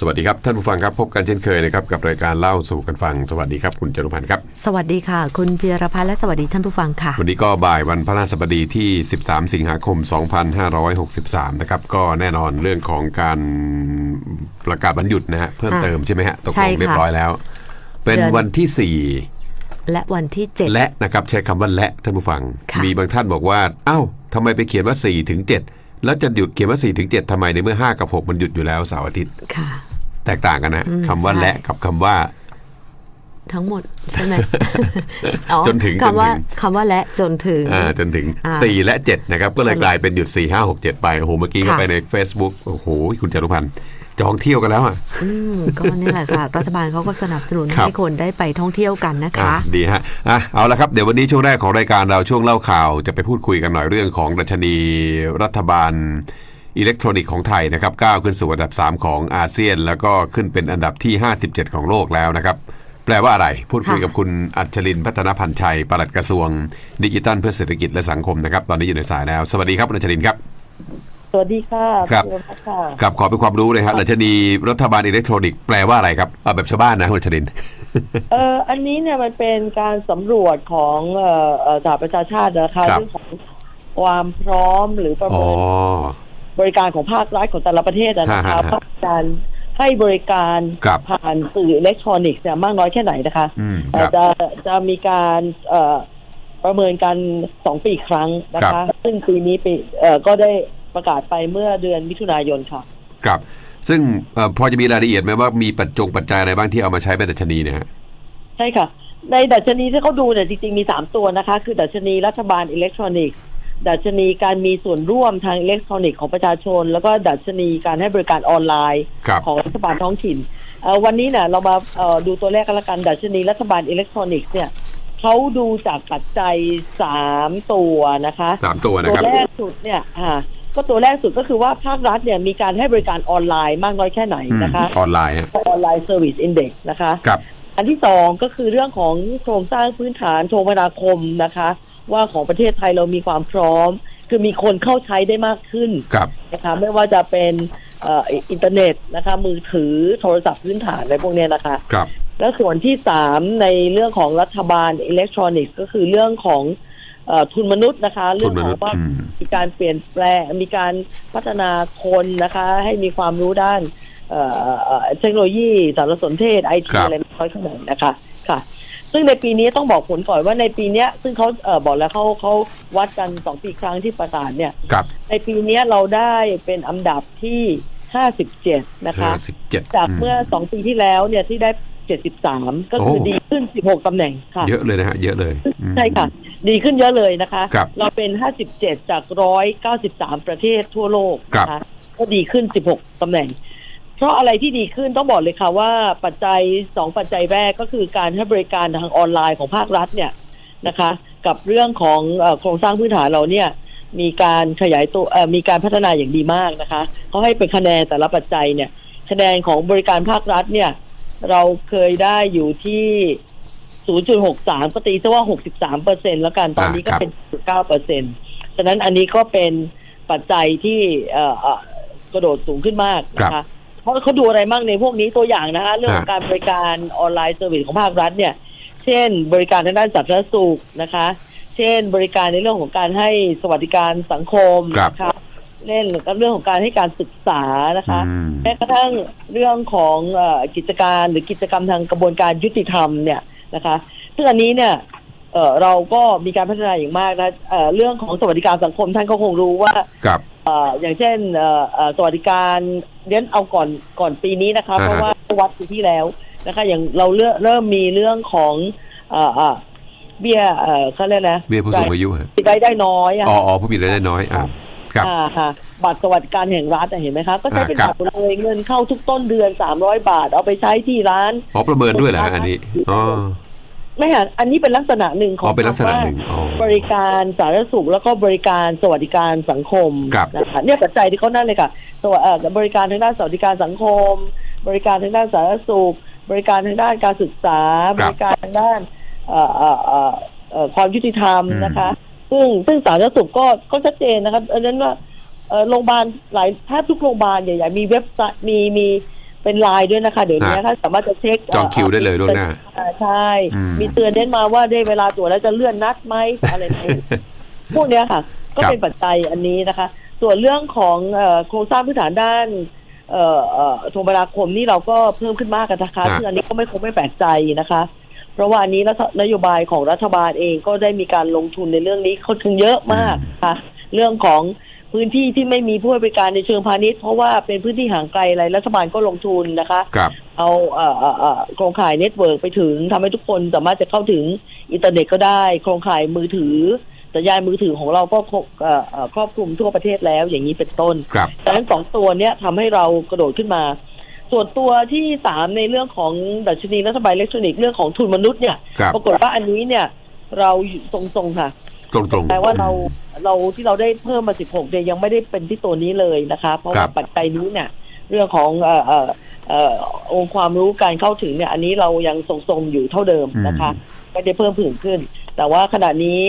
สวัสดีครับ ท่านผู้ฟังครับพบกันเช่นเคยนะครับกับรายการเล่าสู่กันฟัง สวัสดีครับคุณจรุพันธ์ครับ สวัสดีค่ะ คุณเพียรพัฒน์และสวัสดีท่านผู้ฟังค่ะ วันนี้ก็บ่ายวันพระราชบดีที่ 13 สิงหาคม 2563 นะครับก็แน่นอนเรื่องของการประกาศวันหยุดนะฮะเพิ่มค่ะเติมใช่ไหมฮะตกใช่ลงค่ะเรียบร้อยแล้ว เป็นเดือนวันที่และวันที่4 7และนะครับใช้คำว่าและท่านผู้ฟังค่ะมีบางท่านบอกว่าเอ้าทำไมไปเขียนว่า4ถึง7แล้วจะหยุดเขียนว่า4ถึง7ทำไมในเมื่อ 5 กับ 6 มันหยุดอยู่แล้วเสาร์อาทิตย์ค่ะ แตกต่างกันนะอืมคำว่าใช่และกับคำว่า ทั้งหมดใช่ไหมอ๋อจนถึงคำว่าจนถึงคำว่าและจนถึงอ่าจนถึงอ่าสี่และเจ็ดนะครับ ก็เลยสรุปกลายเป็นหยุด4 5 6 7ไปโอ้โหเมื่อกี้ก็ค่ะไปใน Facebook โอ้โห คุณจารุพันธ์จองเที่ยวกันแล้วอะอืมก็นี่แหละค่ะ รัฐบาลเขาก็สนับสนุนครับให้คนได้ไปท่องเที่ยวกันนะอะคะ ดีฮะอะเอาละครับ เดี๋ยววันนี้ช่วงแรกของรายการเราช่วงเล่าข่าว จะไปพูดคุยกันหน่อยเรื่องของดัชนีรัฐบาล อิเล็กทรอนิกส์ของไทยนะครับก้าวขึ้นสู่อันดับ 3 ของอาเซียน แล้วก็ขึ้นเป็นอันดับที่ 57 ของโลกแล้วนะครับ แปลว่าอะไร พูดคุยค่ะกับคุณอัญชลินพัฒนพันธ์ชัยปลัดกระทรวง ดิจิทัลเพื่อเศรษฐกิจและสังคมนะครับ ตอนนี้อยู่ในสายแล้ว สวัสดีครับคุณอัญชลินครับสวัสดีค่ะครับณพัฒน์ค่ะครับขอเป็นความรู้เลยครับดัชนีรัฐบาลอิเล็กทรอนิกส์แปลว่าอะไรครับเอาแบบชาวบ้านนะคุณอัญชลินเอ่ออันนี้เนี่ยมันเป็นการสำรวจของเอ่อเอ่อสหประชาชาตินะคะครับเรื่องของความพร้อมหรือประอ๋อเมิน บริการของภาครัฐของแต่ละประเทศอะนะฮะคะฮะฮะภาคการให้บริการครับผ่านสื่ออิเล็กทรอนิกส์เนี่ยมากน้อยแค่ไหนนะคะอืมเอ่คอรับ จะจะมีการเอ่อประเมินกันสองปีครั้งนะครัคะ บ ซึ่งปีนี้ปีเอ่อก็ได้ประกาศไปเมื่อเดือนมิถุนายนค่ะ ครับ ซึ่งเอ่อพอจะมีรายละเอียดไหมว่ามีปัจจงปัจจัยอะไรบ้างที่เอามาใช้เป็นดัชนีเนี่ยฮะ ใช่ค่ะ ในดัชนีที่เขาดูเนี่ยจริงๆมีสามตัวนะคะ คือดัชนีรัฐบาลอิเล็กทรอนิกส์ ดัชนีการมีส่วนร่วมทางอิเล็กทรอนิกส์ของประชาชน แล้วก็ดัชนีการให้บริการออนไลน์ครับของรัฐบาลท้องถิ่นเอ่อวันนี้เนี่ยเรามาเอ่อดูตัวเลขกันละกันดัชนีรัฐบาลอิเล็กทรอนิกส์เนี่ยเขาดูจากปัจจัยสามตัวนะคะสามตัวนะตัวครับแรกสุดเนี่ยอ่าก็ตัวแรกสุดก็คือว่าภาครัฐเนี่ยมีการให้บริการออนไลน์มากน้อยแค่ไหนอืมนะคะออนไลน์ฮะออนไลน์เซอร์วิสอินเด็กซ์นะคะครับอันที่สองก็คือเรื่องของโครงสร้างพื้นฐานโทรคมนาคมนะคะ ว่าของประเทศไทยเรามีความพร้อม คือมีคนเข้าใช้ได้มากขึ้นครับนะคะไม่ว่าจะเป็นเอ่ออินเทอร์เน็ตนะคะ มือถือโทรศัพท์พื้นฐานอะไรพวกเนี้ยนะคะครับแล้วส่วนที่สามในเรื่องของรัฐบาลอิเล็กทรอนิกส์ก็คือเรื่องของเออทุนมนุษย์นะคะ เรื่องของว่าอืมมีการเปลี่ยนแปลงมีการพัฒนาคนนะคะ ให้มีความรู้ด้านเอ่อเอ่อเทคโนโลยีสารสนเทศไอครัทีบอะไรไม่ค่อยขนาดนะคะค่ะ ซึ่งในปีนี้ต้องบอกผลก่อนว่าในปีเนี้ย ซึ่งเขาเออบอกแล้วเขาเขาวัดกันสองปีครั้งที่ประกาศเนี่ย ครับในปีเนี้ยเราได้เป็นอันดับที่ห้าสิบเจ็ดนะคะห้าสิบเจ็ดจากเมื่อสองปีที่แล้วเนี่ยที่ได้เจ็ดสิบสามก็คือโอ้ดีขึ้นสิบหกตำแหน่งค่ะ เยอะเลยนะฮะ เยอะเลยอืมใช่ค่ะ ดีขึ้นเยอะเลยนะคะครับเราเป็น57จาก193ประเทศทั่วโลกครับนะคะก็ดีขึ้น16ตำแหน่ง เพราะอะไรที่ดีขึ้นต้องบอกเลยค่ะว่าปัจจัย2ปัจจัยแรกก็คือการให้บริการทางออนไลน์ของภาครัฐเนี่ยนะคะ กับเรื่องของเอ่อโครงสร้างพื้นฐานเราเนี่ยมีการขยายตัวเอ่อมีการพัฒนาอย่างดีมากนะคะเขาให้เป็นคะแนนแต่ละปัจจัยเนี่ยคะแนนของบริการภาครัฐเนี่ย เราเคยได้อยู่ที่ 0.63 ก็ตีซะว่า 63เปอร์เซ็นแล้วกันตอนนี้ก็อ่าครับเป็น9เปอร์เซ็นฉะนั้นอันนี้ก็เป็นปัจจัยที่เอ่อเอ่อกระโดดสูงขึ้นมากนะครัคะบ เพราะเขาดูอะไรบ้างในพวกนี้ตัวอย่างนะคะเรื่องของฮะการบริการออนไลน์เซอร์วิสของภาครัฐเนี่ย เช่น บริการทางด้านสาธารณสุขนะคะ เช่น บริการในเรื่องของการให้สวัสดิการสังคมครับนะคะเล่นกับเรื่องของการให้การศึกษานะคะอืมแม้กระทั่งเรื่องของเออกิจการหรือกิจกรรมทางกระบวนการยุติธรรมเนี่ยนะคะซึ่งอันนี้เนี่ยเอ่อเราก็มีการพัฒนาอย่างมากนะเอ่อเรื่องของสวัสดิการสังคมท่านก็คงรู้ว่าครับเอ่ออย่างเช่นเอ่อเอ่อสวัสดิการเน้นเอาก่อนก่อนปีนี้นะคะอ่าฮะเพราะว่าวัดปีที่แล้วนะคะ อย่างเราเริ่มเริ่มมีเรื่องของเอ่อเอ่อเบี้ยเอ่อเขาเรียกนะเบี้ยผู้สูงอายุฮะรายได้น้อยอะอ๋ออ๋อผู้มีรายได้น้อยอ่าครับอ่าค่ะบัตรสวัสดิการแห่งรัฐอะเห็นไหมคะก็ใช้เป็นอ่าครับับตรเลยเงินเข้าทุกต้นเดือนสามร้อยบาท เอาไปใช้ที่ร้านอ๋อประเมินด้วยเหรอฮะอันนี้อ๋อ ไม่ค่ะอันนี้เป็นลักษณะหนึ่งขออ๋งอเป็นลักษณะหนึ่งคำว่าอ๋อ บริการสาธารณสุขแล้วก็บริการสวัสดิการสังคมครับ นะคะเนี่ยปัจจัยที่เขานั่นเลยค่ะสวัสเอ่อบริการทางด้านสวัสดิการสังคม บริการทางด้านสาธารณสุข บริการทางด้านการศึกษา บริการทางด้านเอ่อเอ่อเอ่อเอ่อความยุติธรรมนะคะ ซึ่งซึ่งสาธารณสุขก็ก็ชัดเจนนะครับอันนั้นว่าเอ่อโรงพยาบาลหลายแทบทุกโรงพยาบาลใหญ่ๆมีเว็บไซต์มีมี เป็นไลน์ด้วยนะคะ เดี๋ยวนี้ฮะถ้าสามารถจะเช็คจองคิวได้เลยล่วงหน้าอ่ใช่อืมมีเตือนเน้นมาว่าได้เวลาตรวจแล้วจะเลื่อนนัดไหมอะไรไหมพวกเนี้ยค่ะ ก็ครับเป็นปัจจัยอันนี้นะคะ ส่วนเรื่องของเอ่อโครงสร้างพื้นฐานด้านเอ่อเอ่อโทรคมนาคมนี่เราก็เพิ่มขึ้นมากกันนะคะฮะซึ่งอันนี้ก็ไม่คงไม่แปลกใจนะคะ เพราะว่าอันนี้รัฐนโยบายของรัฐบาลเองก็ได้มีการลงทุนในเรื่องนี้ค่อนข้างเยอะมากค่ะ เรื่องของ พื้นที่ที่ไม่มีผู้ให้บริการในเชิงพาณิชย์เพราะว่าเป็นพื้นที่ห่างไกลอะไรรัฐบาลก็ลงทุนนะคะครับเอาเอ่อเอ่อเอ่อโครงข่ายเน็ตเวิร์กไปถึงทำให้ทุกคนสามารถจะเข้าถึงอินเทอร์เน็ตก็ได้ โครงข่ายมือถือสัญญาณมือถือของเราก็ครบเอ่อเอ่อครอบคลุมทั่วประเทศแล้วอย่างนี้เป็นต้นครับดังนั้นสองตัวเนี้ยทำให้เรากระโดดขึ้นมา ส่วนตัวที่สามในเรื่องของดัชนีรัฐบาลอิเล็กทรอนิกส์เรื่องของทุนมนุษย์เนี่ยครับปรากฏว่าอันนี้เนี่ยเราอยู่ทรงๆค่ะ ตรงตรงๆแต่ว่าเราเราที่เราได้เพิ่มมา 16เนี่ยยังไม่ได้เป็นที่ตัวนี้เลยนะคะเพราะครัว่าบปัจจัยนี้เนี่ยเรื่องของเอ่อเอ่อเอ่อองค์ความรู้การเข้าถึงเนี่ยอันนี้เรายังทรงๆอยู่เท่าเดิมนะคะไม่ได้เพิ่มผื่นขึ้น แต่ว่าขณะนี้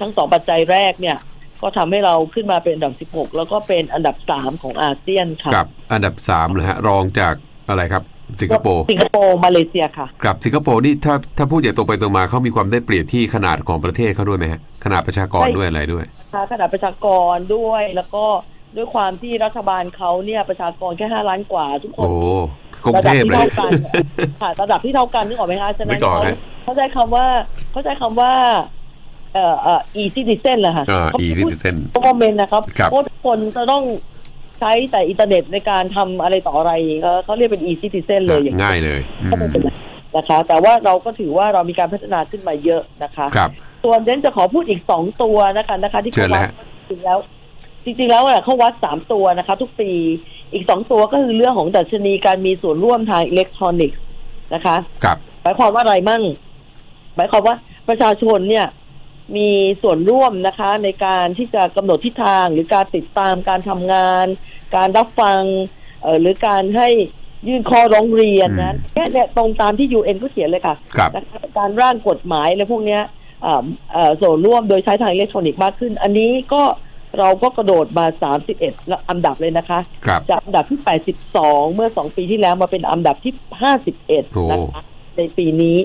ทั้งสองปัจจัยแรกเนี่ยก็ทำให้เราขึ้นมาเป็นอันดับ 16 แล้วก็เป็นอันดับ 3 ของอาเซียนค่ะครับอันดับสามนะฮะรองจากอะไรครับ สิงคโปร์สิงคโปร์มาเลเซียค่ะครับสิงคโปร์นี่ถ้าถ้าพูดอย่างตรงไปตรงมาเขามีความได้เปรียบที่ขนาดของประเทศเขาด้วยไหมฮะขนาดประชากรใช่ด้วยอะไรด้วยนะคะขนาดประชากรด้วยแล้วก็ด้วยความที่รัฐบาลเขาเนี่ยประชากรแค่ห้าล้านกว่าทุกคโอ้นกรุงระเทดับพที่เลยเท่ากันค่ะระดับที่เท่ากันนึกออกไหมคะฉะนั้นนึกออกเขาฮะเขาใช้คำว่าเขาใช้คำว่าเอ่อเอ่อ e citizen เหรอคะอ่าเขา e พูด citizen คอมเมนต์นะครับครับเพราะทุกคนจะต้อง ใช้แต่อินเทอร์เน็ตในการทำอะไรต่ออะไรเขาเขาเรียกเป็น e citizen เลยอย่างนี้ง่ายเลยอืมก็ไม่เป็นไรนะคะ แต่ว่าเราก็ถือว่าเรามีการพัฒนาขึ้นมาเยอะนะคะ ครับ ส่วนเดนจะขอพูดอีกสองตัวนะคะนะคะ ที่เชิเขาญเลยวัดฮะ จริงๆแล้ว จริงๆแล้วเนี่ยเขาวัดสามตัวนะคะ ทุกปีอีกสองตัวก็คือเรื่องของดัชนีการมีส่วนร่วมทางอิเล็กทรอนิกส์นะคะ ครับ หมายความว่าอะไรมั่ง หมายความว่าประชาชนเนี่ย มีส่วนร่วมนะคะ ในการที่จะกำหนดทิศทาง หรือการติดตามการทำงาน การรับฟังเอ่อหรือการให้ยื่นข้อร้องเรียนนะเนี่ยเนี่ยตรงตามที่ UN ก็เขียนเลยค่ะครับนะคะการร่างกฎหมายอะไรพวกเนี้ยอ่าเอ่อส่วนร่วมโดยใช้ทางอิเล็กทรอนิกส์มากขึ้น อันนี้ก็เราก็กระโดดมา 31ละอันดับเลยนะคะครับจากอันดับที่ 82 เมื่อ 2 ปีที่แล้วมาเป็นอันดับที่ 51 นะคะ ในปีนี้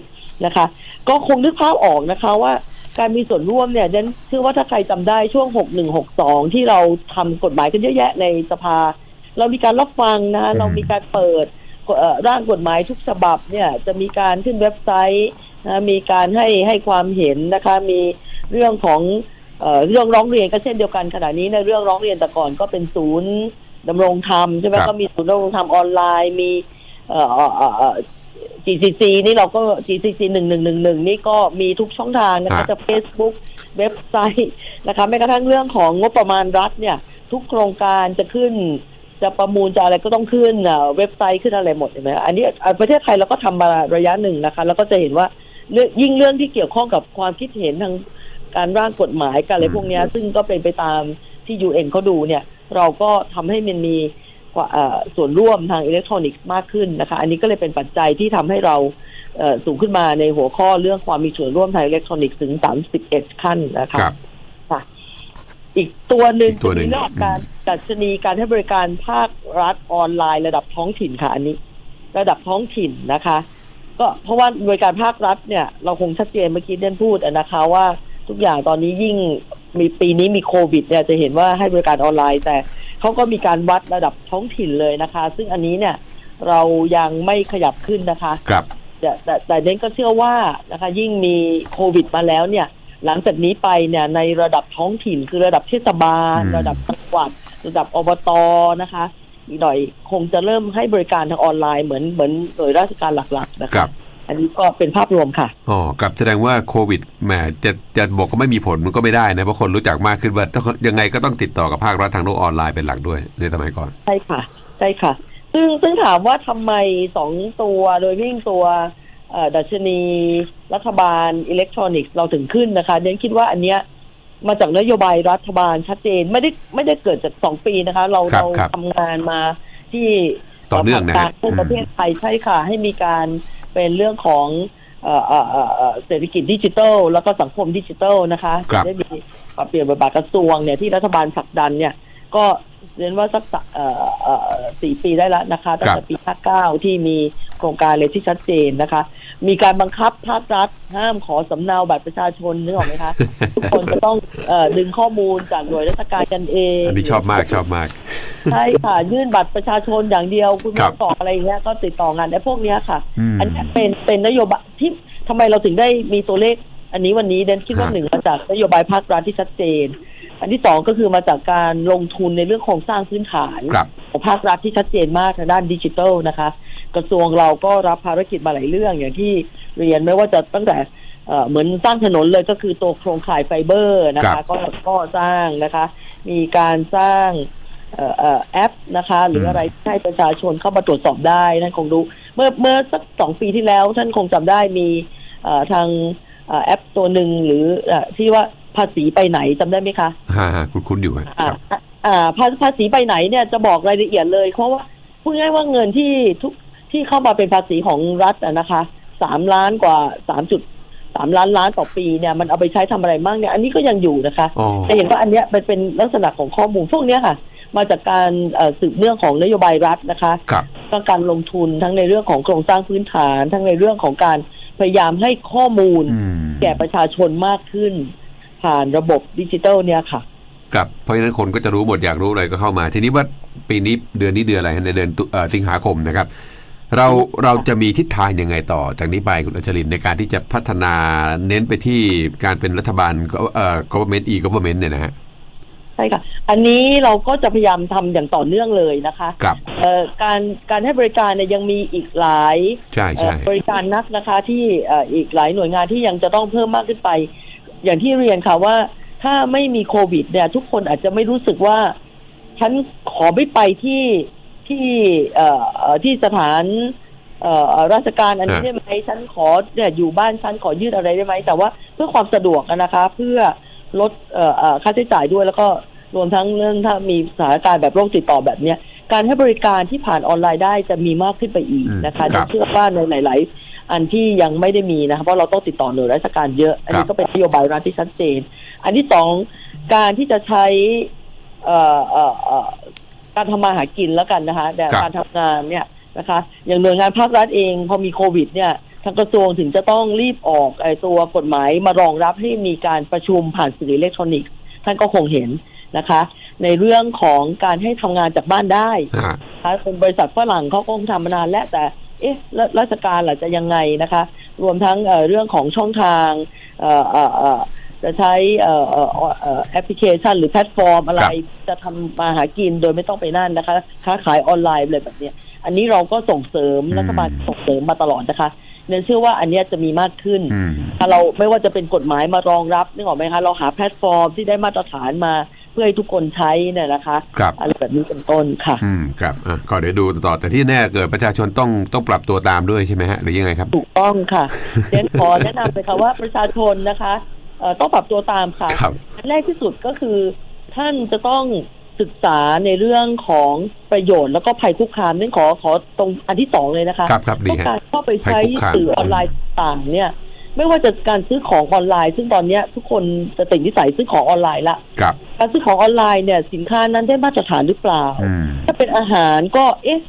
นะคะ ก็คงนึกภาพออกนะคะว่า การมีส่วนร่วมเนี่ยดันเชื่อว่าถ้าใครจำได้ช่วง 6162 ที่เราทำกฎหมายกันเยอะแยะในสภา เรามีการรับฟังนะอืมเรามีการเปิดเอ่อร่างกฎหมายทุกฉบับเนี่ยจะมีการขึ้นเว็บไซต์นะมีการให้ให้ความเห็นนะคะ มีเรื่องของเอ่อเรื่องร้องเรียนก็เช่นเดียวกันขณะนี้ในเรื่องร้องเรียนแต่ก่อนก็เป็นศูนย์ดำรงธรรมใช่ไหมครับก็มีศูนย์ดำรงธรรมออนไลน์มี เอ่อเอ่อเอ่อเอ่อ GCC นี่เราก็ GCC หนึ่งหนึ่งหนึ่งหนึ่งนี่ก็มีทุกช่องทางนะคะฮะจะ Facebook เว็บไซต์นะคะแม้กระทั่งเรื่องของงบประมาณรัฐเนี่ย ทุกโครงการจะขึ้น จะประมูลจะอะไรก็ต้องขึ้นเอ่อเว็บไซต์ขึ้นอะไรหมดเห็นไหมอันนี้อะประเทศไทยเราก็ทำมาระยะหนึ่งนะคะ แล้วก็จะเห็นว่าเรื่องยิ่งเรื่องที่เกี่ยวข้องกับความคิดเห็นทางการร่างกฎหมายการอะไรพวกเนี้ยซึ่งก็เป็นไปตามที่ UN เขาดูเนี่ย เราก็ทำให้มันมีกว่าเอ่อ ส่วนร่วมทางอิเล็กทรอนิกส์มากขึ้นนะคะ อันนี้ก็เลยเป็นปัจจัยที่ทำให้เราเอ่อสูงขึ้นมาในหัวข้อเรื่องความมีส่วนร่วมทางอิเล็กทรอนิกส์ถึง 31 ขั้นนะคะครับค่ะอีกตัวหนึ่งอีกตัวหนึ่งจะมีเรื่องของการดัชนีการให้บริการภาครัฐออนไลน์ระดับท้องถิ่นค่ะ อันนี้ ระดับท้องถิ่นนะคะ ก็เพราะว่าบริการภาครัฐเนี่ย เราคงชัดเจนเมื่อกี้เด่นพูดอะนะคะว่าทุกอย่างตอนนี้ยิ่ง มีปีนี้มีโควิดเนี่ยจะเห็นว่าให้บริการออนไลน์ แต่เขาก็มีการวัดระดับท้องถิ่นเลยนะคะ ซึ่งอันนี้เนี่ยเรายังไม่ขยับขึ้นนะคะครับแต่แต่แต่เน้นก็เชื่อว่านะคะ ยิ่งมีโควิดมาแล้วเนี่ย หลังจากนี้ไปเนี่ยในระดับท้องถิ่นคือระดับเทศบาลอืมระดับจังหวัด ระดับอบตนะคะ อีกหน่อยคงจะเริ่มให้บริการทางออนไลน์เหมือนเหมือนหน่วยราชการหลักๆ นะครัคะบ อันนี้ก็เป็นภาพรวมค่ะอ๋อครับแสดงว่าโควิดแหมจะจะบอกก็ไม่มีผลมันก็ไม่ได้นะเพราะคนรู้จักมากขึ้นว่าต้องยังไงก็ต้องติดต่อกับภาครัฐทางโลกออนไลน์เป็นหลักด้วยในสมัยก่อนใช่ค่ะใช่ค่ะ ซึ่งซึ่งถามว่าทำไมสองตัวโดยวิ่งตัวเอ่อดัชนีรัฐบาลอิเล็กทรอนิกส์เราถึงขึ้นนะคะเดนคิดว่าอันเนี้ยมาจากนโยบายรัฐบาลชัดเจนไม่ได้ไม่ได้เกิดจากสองปีนะคะ เราครับเราครับทำงานมาที่ต่อเนื่องนะฮะผลักดัให้ประเทศไทยใช่ค่ะ ให้มีการ เป็นเรื่องของเอ่อเอ่อเอ่อเอ่อเศรษฐกิจดิจิทัลแล้วก็สังคมดิจิทัลนะคะครับจะได้มีปรับเปลี่ยนบทบาทกระทรวงเนี่ยที่รัฐบาลผลักดันเนี่ยก็ เรียนว่าสักสะเอ่อเอ่อสี่ปีได้แล้วนะคะตั้งครัแต่บปีห้าเก้าที่มีโครงการเลยที่ชัดเจนนะคะ มีการบังคับภาครัฐห้ามขอสำเนาบัตรประชาชนนึกออกไหมคะทุกคนจะต้องเอ่อดึงข้อมูลจากหน่วยราชการกันเองอันนี้ชอบมากชอบมากใช่ค่ะ ยื่นบัตรประชาชนอย่างเดียวคุณครัมาบสอบอะไรอย่างเงี้ยก็ติดต่องานไอ้พวกเนี้ยค่ะอืมอันเนี้ยเป็นเป็นนโยบายที่ทำไมเราถึงได้มีตัวเลขอันนี้วันนี้เดนคิดว่าฮะหนึ่งมาจากนโยบายภาครัฐที่ชัดเจน อันที่สองก็คือมาจากการลงทุนในเรื่องโครงสร้างพื้นฐานครับ ของภาครัฐที่ชัดเจนมากทางด้านดิจิทัลนะคะ กระทรวงเราก็รับภารกิจมาหลายเรื่องอย่างที่เรียนไม่ว่าจะตั้งแต่เอ่อเหมือนสร้างถนนเลยก็คือตัวโครงข่ายไฟเบอร์นะครัคะ บก็ก็สร้างนะคะ มีการสร้างเอ่อเอ่อแอปนะคะ หรืออะไรที่ให้ประชาชนเข้ามาตรวจสอบได้นั่นคงรู้ เมื่อเมื่อสักสองปีที่แล้วท่านคงจำได้มีเอ่อทางเอ่อแอปตัวหนึ่งหรือเอ่อที่ว่า ภาษีไปไหนจำได้ไหมคะฮ่าฮ่าคุ้นคุ้นๆอยู่ครับอ่าอ่าภาภาษีไปไหนเนี่ยจะบอกรายละเอียดเลย เพราะว่าพูดง่ายๆว่าเงินที่ทุกที่เข้ามาเป็นภาษีของรัฐอะนะคะสามล้านกว่าสามจุดสามล้านล้านต่อปีเนี่ยมันเอาไปใช้ทำอะไรบ้างเนี่ยอันนี้ก็ยังอยู่นะคะ อ๋อ จะเห็นว่าอันเนี้ยเป็นเป็นลักษณะของข้อมูลพวกเนี้ยค่ะ มาจากการเอ่อสืบเนื่องของนโยบายรัฐนะคะครับ ก็การลงทุนทั้งในเรื่องของโครงสร้างพื้นฐาน ทั้งในเรื่องของการพยายามให้ข้อมูล อืม แก่ประชาชนมากขึ้น ผ่านระบบดิจิทัลเนี่ยค่ะครับเพราะฉะนั้นคนก็จะรู้หมดอยากรู้อะไรก็เข้ามา ทีนี้ว่าปีนี้เดือนนี้เดือนอะไรฮะในเดือนตุเอ่อสิงหาคมนะครับ เราเราจะมีทิศทางยังไงต่อ จากนี้ไปคุณอัจฉรินในการที่จะพัฒนาเน้นไปที่การเป็นรัฐบาลเอ่อ government e government เนี่ยนะฮะใช่ค่ะ อันนี้เราก็จะพยายามทำอย่างต่อเนื่องเลยนะคะครับเอ่อการการให้บริการเนี่ยยังมีอีกหลายใช่ใช่เอ่อบริการนักนะคะที่เอ่ออีกหลายหน่วยงานที่ยังจะต้องเพิ่มมากขึ้นไป อย่างที่เรียนค่ะว่าถ้าไม่มีโควิดเนี่ย ทุกคนอาจจะไม่รู้สึกว่า ฉันขอไม่ไปที่ที่เอ่อเอ่อที่สถานเอ่อราชการอันนี้ฮะได้ไหมฉันขอเนี่ยอยู่บ้านฉันขอยืดอะไรได้ไหมแต่ว่าเพื่อความสะดวกอะนะคะ เพื่อลดเอ่อเอ่อค่าใช้จ่ายด้วยแล้วก็รวมทั้งเรื่องถ้ามีสถานการณ์แบบโรคติดต่อแบบเนี้ยการให้บริการที่ผ่านออนไลน์ได้จะมีมากขึ้นไปอีกนะคะอืมครับเชื่อว่าในหลาย ๆ อันที่ยังไม่ได้มีนะคะเพราะเราต้องติดต่อหน่วยราชการเยอะ อันครันี้บก็เป็นนโยบายรัฐที่ชัดเจน อันที่สองการที่จะใช้เอ่อเอ่อเอ่อการทำมาหากินแล้วกันนะคะแต่ครับการทำงานเนี่ยนะคะ อย่างหน่วยงานภาครัฐเองพอมีโควิด เนี่ยทางกระทรวงถึงจะต้องรีบออกไอ้ตัวกฎหมายมารองรับให้มีการประชุมผ่านสื่ออิเล็กทรอนิกส์ท่านก็คงเห็นนะคะ ในเรื่องของการให้ทำงานจากบ้านได้ฮะนะคะเป็นบริษัทฝรั่งเขาก็คงทำมานานแล้วแต่ เอ๊ะแล้วราชการล่ะจะยังไงนะคะ รวมทั้งเอ่อเรื่องของช่องทางเอ่อเอ่อเอ่อจะใช้เอ่อเอ่อเอ่อแอปพลิเคชันหรือแพลตฟอร์มอะไรครับจะทำมาหากินโดยไม่ต้องไปนั่นนะคะ ค้าขายออนไลน์อะไรแบบเนี้ยอันนี้เราก็ส่งเสริมอืมรัฐบาลส่งเสริมมาตลอดนะคะเนื่องเชื่อว่าอันเนี้ยจะมีมากขึ้นอืมถ้าเราไม่ว่าจะเป็นกฎหมายมารองรับนึกออกไหมคะ เราหาแพลตฟอร์มที่ได้มาตรฐานมา เพื่อให้ทุกคนใช้เนี่ยนะคะครับอะไรแบบนี้เป็นต้นค่ะ อืมครับอะก็เดี๋ยวดูต่อแต่ที่แน่เกิดประชาชนต้องต้องปรับตัวตามด้วยใช่ไหมฮะหรือยังไงครับ ถูกต้องค่ะเดนขอแนะนำเลยค่ะว่าประชาชนนะคะเอ่อต้องปรับตัวตามค่ะครับอันแรกที่สุดก็คือ ท่านจะต้องศึกษาในเรื่องของประโยชน์แล้วก็ภัยคุกคามนั่นขอขอตรงอันที่สองเลยนะคะครับครับดีต้องฮะ การเข้าไปใช้ภัยคุกคาม สื่อออนไลน์ต่างๆเนี่ย ไม่ว่าจะการซื้อของออนไลน์ ซึ่งตอนเนี้ยทุกคนจะติดนิสัยซื้อของออนไลน์ละครับการซื้อของออนไลน์เนี่ยสินค้านั้นได้มาตรฐานหรือเปล่าอืมถ้าเป็นอาหารก็เอ๊ะ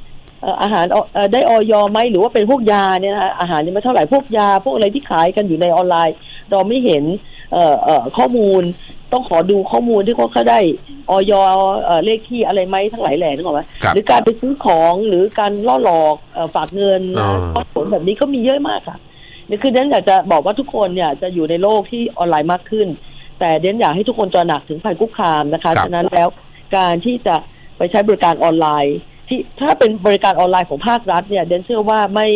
เอ่ออาหารเอ่อได้ออยไหมหรือว่าเป็นพวกยาเนี่ยนะคะอาหารเนี่ยไม่เท่าไหร่พวกยา พวกอะไรที่ขายกันอยู่ในออนไลน์ เราไม่เห็นเอ่อเอ่อข้อมูลต้องขอดูข้อมูลที่เขาเขาได้ออยเอ่อเลขที่อะไรไหมทั้งหลายแหล่นึกออกไหมครับหรือการไปซื้อของหรือการล่อหลอกเอ่อฝากเงินอ๋อข้อผลแบบนี้ก็มีเยอะมากค่ะ นี่คือเดนอยากจะบอกว่าทุกคนเนี่ยจะอยู่ในโลกที่ออนไลน์มากขึ้น แต่เดนอยากให้ทุกคนตระหนักถึงภัยคุกคามนะคะครับฉะนั้นแล้วการที่จะไปใช้บริการออนไลน์ ที่ถ้าเป็นบริการออนไลน์ของภาครัฐเนี่ยเดนเชื่อว่าไม่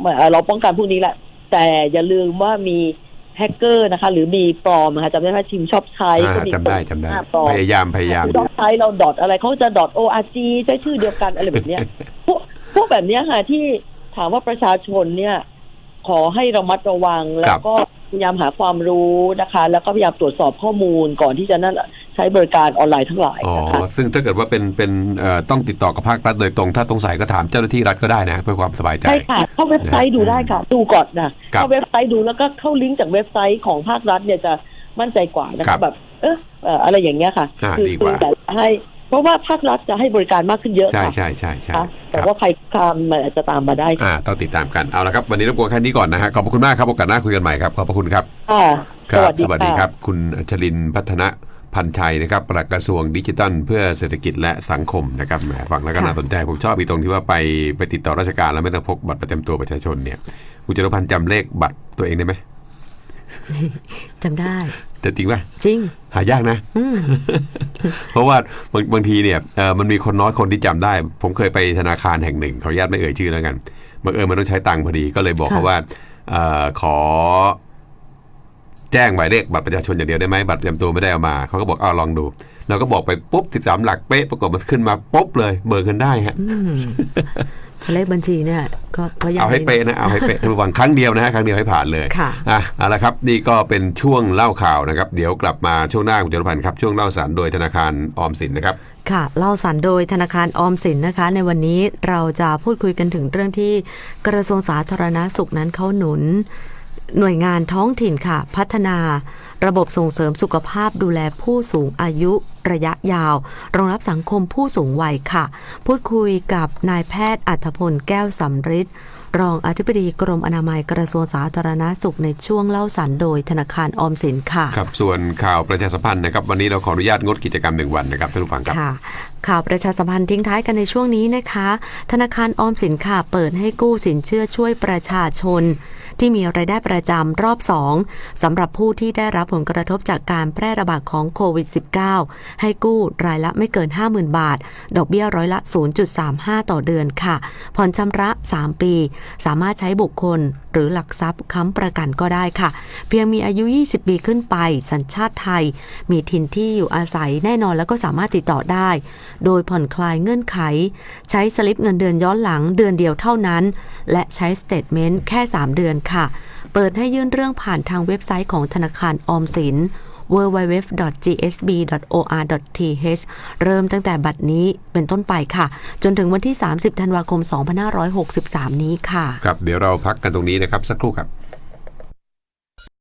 ไม่เอ่อเราป้องกันพวกนี้แหละ แต่อย่าลืมว่ามีแฮกเกอร์นะคะ หรือมีปลอมนะคะจำได้ไหมชิมชอบใช้อ่าก็มีจำได้จำได้หน้าปลอมพยายามพยายามชอบใช้เราดอทอะไรเขาจะดอท org ใช้ชื่อเดียวกันอะไรแบบเนี้ยพวกพวกแบบเนี้ยค่ะที่ถามว่าประชาชนเนี่ย ขอให้ระมัดระวัง แล้วก็พยายามหาความรู้นะคะ แล้วก็พยายามตรวจสอบข้อมูลก่อนที่จะนั่นใช้บริการออนไลน์ทั้งหลายอ๋อนะคะซึ่งถ้าเกิดว่าเป็นเป็นเอ่อต้องติดต่อกับภาครัฐโดยตรง ถ้าสงสัยก็ถามเจ้าหน้าที่รัฐก็ได้นะ เพื่อความสบายใจ ใช่ค่ะ เข้าเว็บไซต์ดูได้ค่ะ ดูก่อนนะครับเข้าเว็บไซต์ดูแล้วก็เข้าลิงก์จากเว็บไซต์ของภาครัฐเนี่ยจะมั่นใจกว่านะครัคะบแบบเออเอ่ออะไรอย่างเงี้ยค่ะอ่าคืดีกว่าคืออยากจะให้ เพราะว่าภาครัฐจะให้บริการมากขึ้นเยอะใช่ค่ะใช่ใช่ใช่ค่ะคแต่รับว่าใครคามมันอาจจะตามมาได้ค่ะอ่าต้องติดตามกันเอาละครับ วันนี้รบกวนแค่นี้ก่อนนะฮะขอบพระคุณมากครับโอกาสหน้าคุยกันใหม่ครับขอบพระคุณครับค่ะคสรัวัสดีสวัสดีค่ะครับคุณอัชรินทร์พัฒนะพันชัยนะครับปลัดกระทรวงดิจิทัล เพื่อเศรษฐกิจและสังคมนะครับแหมฟังแล้วก็ค่ะ น่าสนใจผมชอบอีกตรงที่ว่าไปไปติดต่อราชการแล้วไม่ต้องพกบัตรประจำตัวประชาชนเนี่ยคุณจรุพันธ์จำเลขบัตรตัวเองได้ไหม จำได้ แต่จริงป่ะจริง หายากนะอืมเพราะว่าบางบางทีเนี่ยเอ่อมันมีคนน้อยคนที่จำได้ ผมเคยไปธนาคารแห่งหนึ่งขออนุญาตไม่เอ่ยชื่อแล้วกันบังเอิญมันต้องใช้ตังค์พอดีก็เลยบอกเขาค่ะว่าเอ่อขอแจ้งหมายเลขบัตรประชาชนอย่างเดียวได้ไหมบัตรประจำตัวไม่ได้เอามาเขาก็บอกเอาลองดูเราก็บอกไปปุ๊บ 13 หลักเป๊ะปรากฏมันขึ้นมาปุ๊บเลย เบิกเงินได้ฮะอืม เลขบัญชีเนี่ยก็ก็ยังเอาให้ไม่เป๊ะนะเอาให้เป๊ะระวังครั้งเดียวนะฮะครั้งเดียวให้ผ่านเลยค่ะอะเอาละครับนี่ก็เป็นช่วงเล่าข่าวนะครับ เดี๋ยวกลับมาช่วงหน้าคุณจรพันธ์ครับ ช่วงเล่าสารโดยธนาคารออมสินนะครับค่ะเล่าสันโดยธนาคารออมสินนะคะ ในวันนี้เราจะพูดคุยกันถึงเรื่องที่กระทรวงสาธารณาสุขนั้นเขาหนุน หน่วยงานท้องถิ่นค่ะ พัฒนา ระบบส่งเสริมสุขภาพดูแลผู้สูงอายุระยะยาว รองรับสังคมผู้สูงวัยค่ะ พูดคุยกับนายแพทย์อัธพลแก้วสำริดรองอธิบดีกรมอนามัยกระทรวงสาธารณาสุขในช่วงเล่าสันโดยธนาคารออมสินค่ะ ครับส่วนข่าวประชาสัมพันธ์นะครับ วันนี้เราขออนุญาตงดกิจกรรมหนึ่งวันนะครับท่านผู้ฟังครับค่ะ ข่าวประชาสัมพันธ์ทิ้งท้ายกันในช่วงนี้นะคะ ธนาคารออมสินค่ะเปิดให้กู้สินเชื่อช่วยประชาชน ที่มีรายได้ประจำรอบ 2สำหรับผู้ที่ได้รับผลกระทบจากการแพร่ระบาดของโควิด -19 ให้กู้รายละไม่เกิน 50,000 บาท ดอกเบี้ยร้อยละ 0.35 ต่อเดือนค่ะ ผ่อนชำระ 3 ปี สามารถใช้บุคคล รือหลักทรัพย์ค้ำประกันก็ได้ค่ะ เพียงมีอายุ 20 ปีขึ้นไป สัญชาติไทย มีถิ่นที่อยู่อาศัยแน่นอนแล้วก็สามารถติดต่อได้ โดยผ่อนคลายเงื่อนไข ใช้สลิปเงินเดือนย้อนหลังเดือนเดียวเท่านั้น และใช้สเตทเมนต์แค่ 3 เดือนค่ะ เปิดให้ยื่นเรื่องผ่านทางเว็บไซต์ของธนาคารออมสิน www.gsb.or.th เริ่มตั้งแต่บัดนี้เป็นต้นไปค่ะ จนถึงวันที่ 30 ธันวาคม 2563 นี้ค่ะ ครับ เดี๋ยวเราพักกันตรงนี้นะครับ สักครู่ครับ